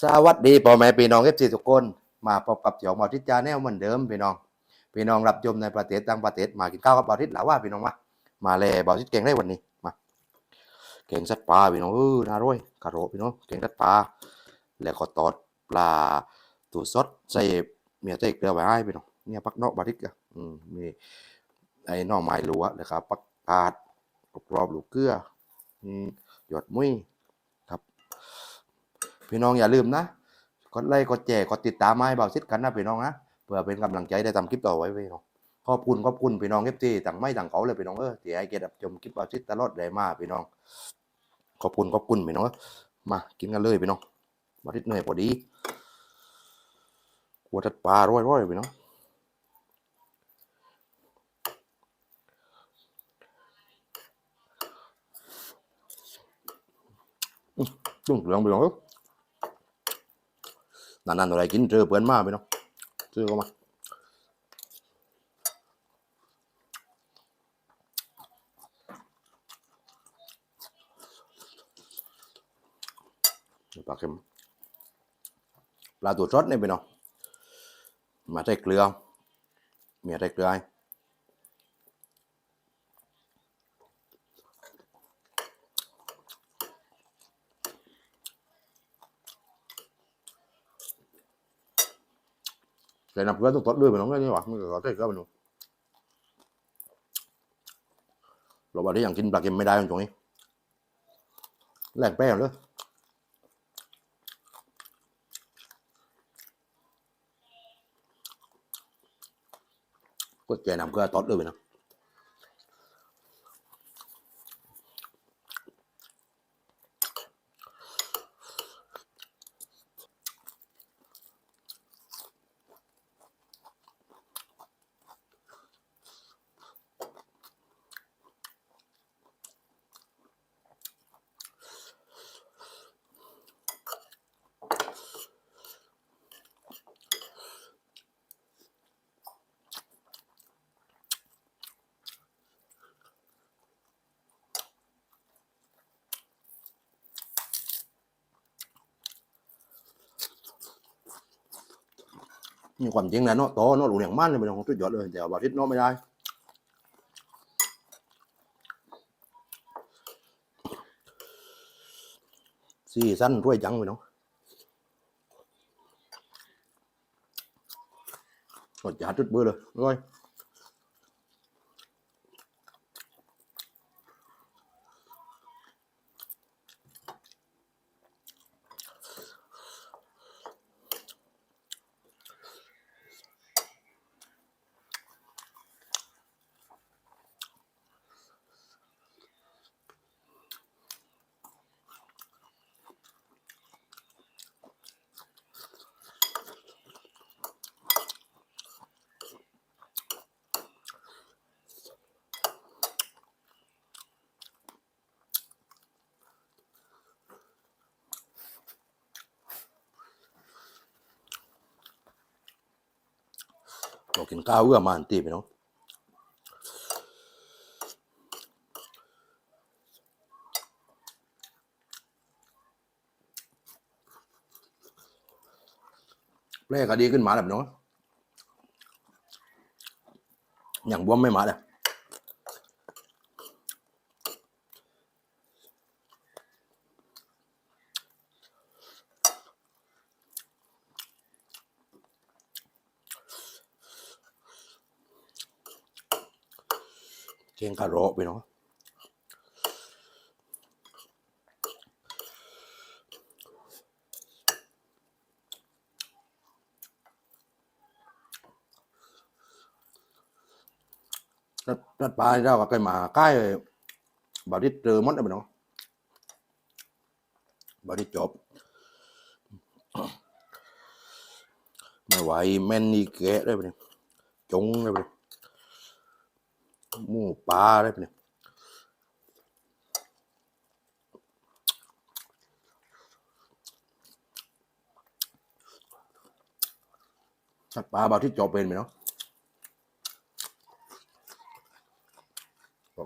สวัสดีพ่อแม่พี่น้องเอฟซีทุกคนมาพบกับเจียวหมอทิศจาแนวเหมือนเดิมพี่น้องพี่น้องรับชมในประเทศต่างประเทศมากินข้าวกับเบาทิศหลาว่าพี่น้องมามาเลยเบาทิศเก่งได้วันนี้มาเก่งสัตว์ปลาพี่น้องเออน่าร่อยกระโรพี่น้องเก่งสัตว์ปลาแล้วก็ตอดปลาตูสดใส่เมียใส่เกลือไว้ให้พี่น้องเนี่ยปักนอกบาทิศอืมมีไอ้น้องไม้หลัวแล้วก็ปักกาดกรอบลูกเกลือหยอดมุ้ย พี่น้องอย่าลืมนะกดไลค์กดแชร์กดติดตามมาให้เบาซิดกันนะพี่น้องนะเพื่อเป็นกำลังใจได้ทำคลิปต่อไว้พี่น้องขอบคุณขอบคุณพี่น้องเอฟซีต่างไม่ต่างเขาเลยพี่น้องเออที่ให้เกียรติรับชมคลิปเบาซิดตลอดเลยมาพี่น้อง ขอบคุณขอบคุณพี่น้องมากินกันเลยพี่น้องบาซิดเหนื่อยพอดีกัวทัดปลาร้อยร้อยพี่น้องจุ่มเหลืองพี่น้อง นานๆอะไรกินเจอเพื่อนมาไปเนาะซื้อเข้ามาปลาเค็มปลาตัวทอดนี่ไปเนาะมาใส่เกลือเมียใส่เกลือให้ใส่น้ำเพื่อต้องตดด้วยไปเนาะนี่หว่าไม่ก็ได้เกลือไปหนูเราบอกที่ยังกินปลาเค็มไม่ได้ตรงนี้แหลกแป้งเลยก็แกนำเกลือตอดด้วยไปนะ มีความจริงนะเนาะโตเนาะหลวงอย่างมันเลยเป็นของสุดยอดเลย แต่ว่าทิศเนาะไม่ได้สี่สั้นถ้วยจังไปเนาะก็จ่าจุดเบื่อเลยร้อย กินข้าวเอื้อมาอันตีไปเนาะแรกก็ดีขึ้นมาแล้วเนาะอย่างบวมไม่มาเลย เชียงคาโรไปเนาะรัดรัดปลาเราก็เคยมาใกล้บาริสเจอหมดเลยไปเนาะบาริจบไม่ไหวแม่นนี่แกะได้ไปเนี่ยจงได้ไปเนี่ย หมูปลาไรไปะเนี่ยสัตว์ปลาบาที่จอเป็นไหมเนาะ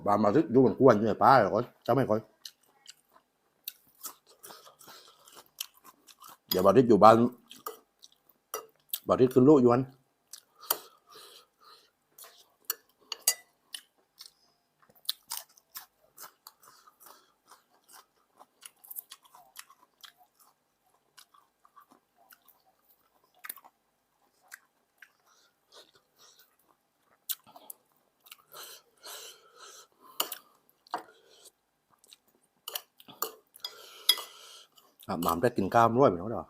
ปลามาที่ดูเหมือนกวนใช่ไหมปลาเหรอจะไม่ค่อย เดี๋ยวบอทิศอยู่บ้านบอทิศขึ้นลูกอยู่วัน อาบน้ำได้กินข้าวด้วยไปเนาะเด้อ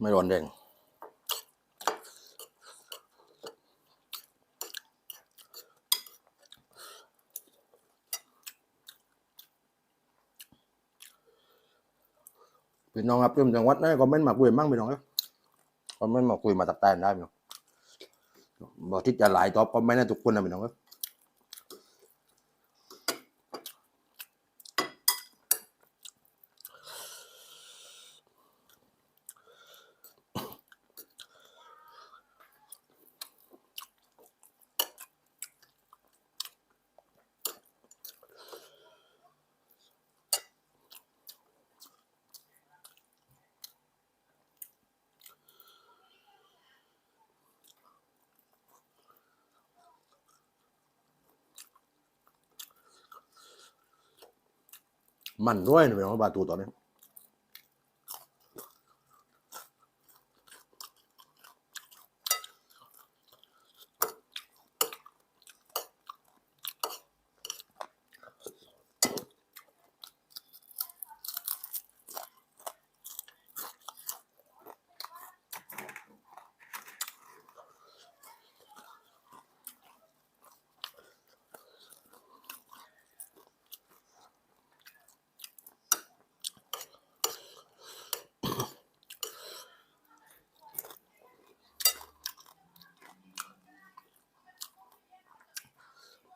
ไม่ร้อนแดงพี่น้องครับที่จังหวัดไหนคอมเมนต์มาคุยมั่งพี่น้องครับคอมเมนต์มาคุยมาตักแตนได้พี่น้อง บอกที่จะหลายตอบคอมเมนต์ให้ทุกคนนะพี่น้องครับ มันด้วยนะพี่น้องบาตูตอนนี้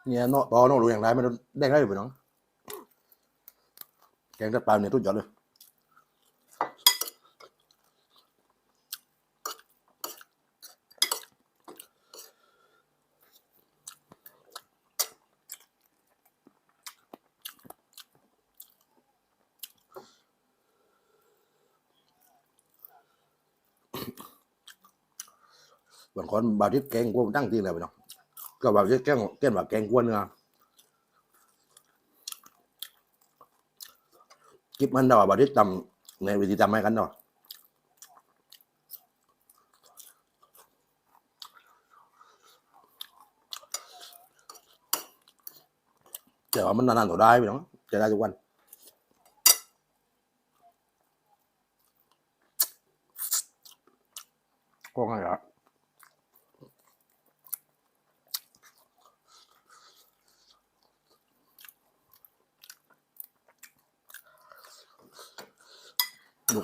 เนี่ยเนาะตอนน้องรู้อย่างไรมันได้ได้หรือพี่น้องแกงตัดปลาเนี่ยทุกยอดเลยบางคนบาดที่แกงกวนตั้งที่เลยพี่น้อง ก็แบบแกงแกงแบบแกงกวนเนื้อกิบมันดอกแบบที่ตำในวิธีตำให้กันเนาะแต่ว่ามันนานๆต่อได้ไปเน้องจะได้ทุกวันก็ง่ายอะ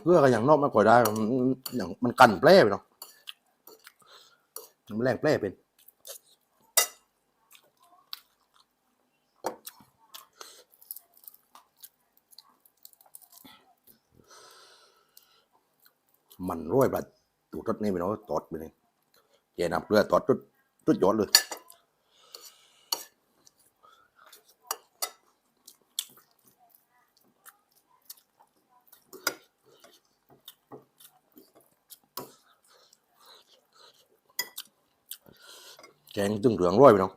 ลูกเกลือก็อย่างนอกไม่ค่อยได้มันอย่างมันกันแปร่ไปเนาะมันแรงแปร่เป็นมันร้อยบาทดูทดนี่ไปเนาะตอดไปนี่เจนับเกลือตอดทุดทุดยอดเลย แกงตึงเหลืองร้อยไปเนาะ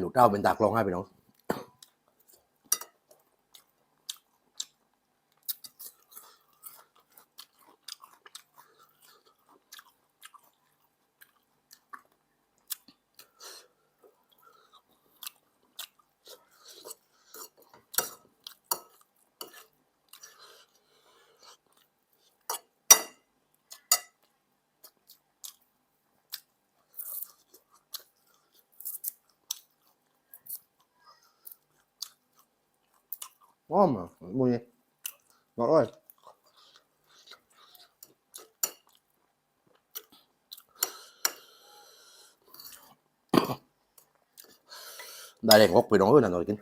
หลวงเจ้าเป็นตากรองให้ไปเนาะ เอ้ยน่ะหน่อยกิน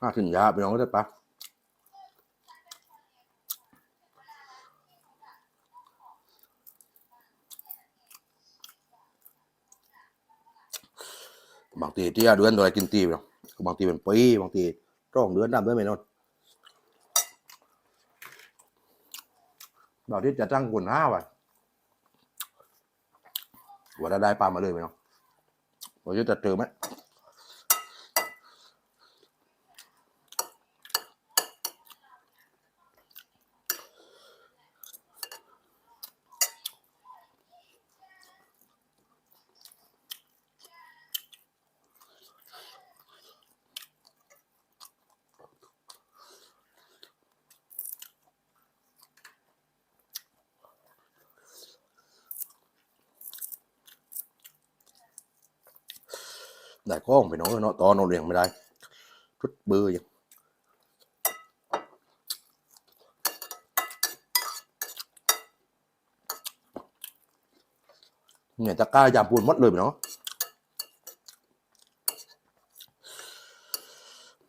ห้าถึงยาไปน้อ งก็ได้ปะบางทีที่เดือนโดยกินตีไปเนาะบางทีเป็นปีบางทีร้องเดือนดำเดือนไม่นอนบางที่จะจ้างกุนห้าวันว่าได้ปลามาเลยไหมเนาะว่าจะเจอไหม ได้ก้องไปน้องเนาะตอนเราเลี้ยงไม่ได้ทุดเบอร์ยังเนี่ยตะกร้ายามปูนหมดเลยไปเนาะ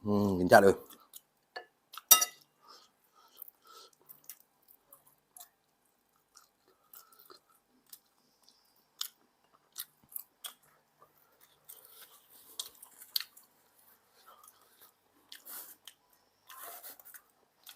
อืมกินจ้าเลย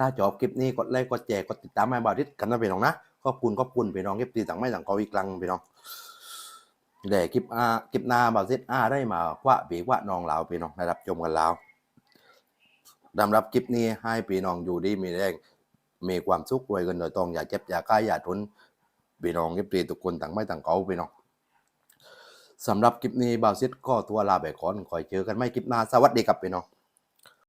ถ้าชอบคลิปนี้กดไลค์กดแชร์กดติดตามให้บาวทิศกันนะพี่น้องนะขอบคุณขอบคุณพี่น้องคลิปตีสั่งไม่สั่งกออีกครั้งพี่น้องเดี๋ยวคลิปอาคลิปหน้าบาวทิศอาได้มาคว้าปีว่าน้องลาวพี่น้องได้รับชมกันแล้วสำหรับคลิปนี้ให้พี่น้องอยู่ดีมีแรงมีความสุขรวยกันโดยตรงอย่าเจ็บอย่ากล้อย่าทุนพี่น้องคลิปตีทุกคนต่างไม่ต่างเก่าพี่น้องสำหรับคลิปนี้บาวทิศก็ตัวลาไปก่อนคอยเจอกันไม่คลิปหน้าสวัสดีครับพี่น้อง